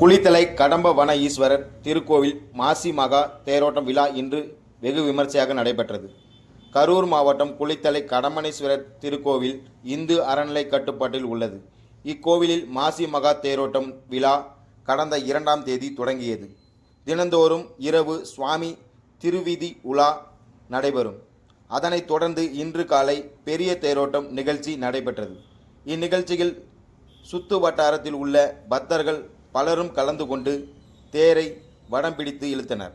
குளித்தலை கடம்ப வன ஈஸ்வரர் திருக்கோவில் மாசி மகா தேரோட்டம் விழா இன்று வெகு விமர்சையாக நடைபெற்றது. கரூர் மாவட்டம் குளித்தலை கடம்பனேஸ்வரர் திருக்கோவில் இந்து அறநிலை கட்டுப்பாட்டில் உள்ளது. இக்கோவிலில் மாசி மகா தேரோட்டம் விழா கடந்த இரண்டாம் தேதி தொடங்கியது. தினந்தோறும் இரவு சுவாமி திருவிதி உலா நடைபெறும். அதனைத் தொடர்ந்து இன்று காலை பெரிய தேரோட்டம் நிகழ்ச்சி நடைபெற்றது. இந்நிகழ்ச்சியில் சுத்து வட்டாரத்தில் உள்ள பக்தர்கள் பலரும் கலந்து கொண்டு தேரை வடம் பிடித்து இழுத்தனர்.